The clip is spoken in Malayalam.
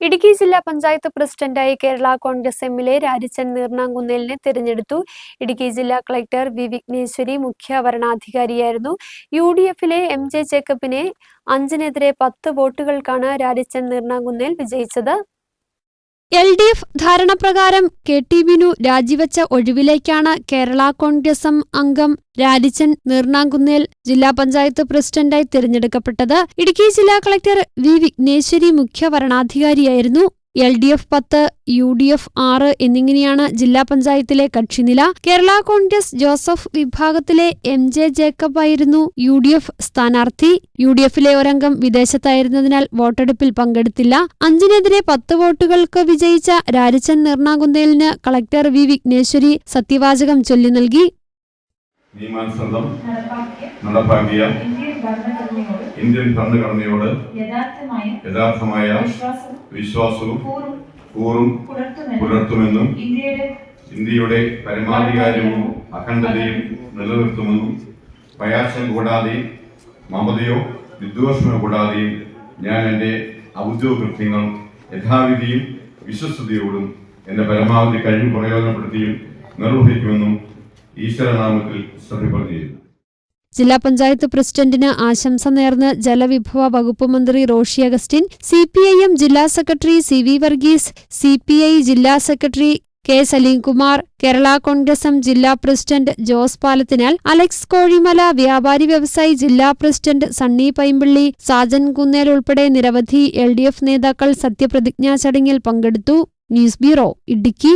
ഇടുക്കി ജില്ലാ പഞ്ചായത്ത് പ്രസിഡന്റായി കേരള കോൺഗ്രസ് എമ്മിലെ രാജച്ചൻ നീർണാങ്കുന്നേലിനെ തിരഞ്ഞെടുത്തു. ഇടുക്കി ജില്ലാ കളക്ടർ വി വിഘ്നേശ്വരി മുഖ്യ വരണാധികാരിയായിരുന്നു യു ഡി എഫിലെ എം ജെ ജേക്കബിനെ അഞ്ചിനെതിരെ പത്ത് വോട്ടുകൾക്കാണ് രാജച്ചൻ നീർണാങ്കുന്നേൽ വിജയിച്ചത്. എൽ ഡി എഫ് ധാരണപ്രകാരം കെ ടി ബിനു രാജിവെച്ച ഒഴിവിലേക്കാണ് കേരള കോൺഗ്രസ് എം അംഗം രാജിച്ചൻ നീർണാങ്കുന്നേൽ ജില്ലാ പഞ്ചായത്ത് പ്രസിഡന്റായി തിരഞ്ഞെടുക്കപ്പെട്ടത്. ഇടുക്കി ജില്ലാ കളക്ടർ വി വിഘ്നേശ്വരി മുഖ്യ വരണാധികാരിയായിരുന്നു. എൽ ഡി എഫ് പത്ത് യു ഡി എഫ് ആറ് എന്നിങ്ങനെയാണ് ജില്ലാ പഞ്ചായത്തിലെ കക്ഷിനില. കേരള കോൺഗ്രസ് ജോസഫ് വിഭാഗത്തിലെ എം ജെ ജേക്കബ് ആയിരുന്നു യു ഡി എഫ് സ്ഥാനാർത്ഥി. യു ഡി എഫിലെ ഒരംഗം വിദേശത്തായിരുന്നതിനാൽ വോട്ടെടുപ്പിൽ പങ്കെടുത്തില്ല. അഞ്ചിനെതിരെ പത്ത് വോട്ടുകൾക്ക് വിജയിച്ച രാജചൻ നിർണാകുന്നേലിന് കളക്ടർ വി വിഘ്നേശ്വരി സത്യവാചകം ചൊല്ലി നൽകി. നിയമാനുസൃതം നടപ്പാക്കിയ ഇന്ത്യൻ ഭരണഘടനയോട് യഥാർത്ഥമായ വിശ്വാസവും കൂറും പുലർത്തുമെന്ന് ഇന്ത്യയുടെ പരമാധികാരവും അഖണ്ഡതയും നിലനിർത്തുമെന്നും പ്രയാസം കൂടാതെ മമതയോ വിദ്വേഷമോ കൂടാതെയും ഞാൻ എന്റെ ഔദ്യോഗിക കൃത്യങ്ങൾ യഥാവിധിയും വിശ്വസ്തയോടും എന്റെ പരമാവധി കഴിവ് പ്രയോജനപ്പെടുത്തിയും നിർവഹിക്കുമെന്നും ഈശ്വരനാമത്തിൽ ശ്രദ്ധ ചെയ്യുന്നു ജില്ലാ പഞ്ചായത്ത് പ്രസിഡന്റിന് ആശംസ നേർന്ന് ജലവിഭവ വകുപ്പ് മന്ത്രി Roshi Augustine C P I M ജില്ലാ secretary C V Varghese C P I ജില്ലാ secretary K Salimkumar Kerala Congress M ജില്ലാ പ്രസിഡന്റ് ജോസ് പാലത്തിനാൽ അലക്സ് കോഴിമല വ്യാപാരി വ്യവസായി ജില്ലാ പ്രസിഡന്റ് സണ്ണി പൈമ്പിള്ളി സാജൻ കുന്നേൽ ഉൾപ്പെടെ നിരവധി എൽ നേതാക്കൾ സത്യപ്രതിജ്ഞാ ചടങ്ങിൽ പങ്കെടുത്തു. News bureau Idukki.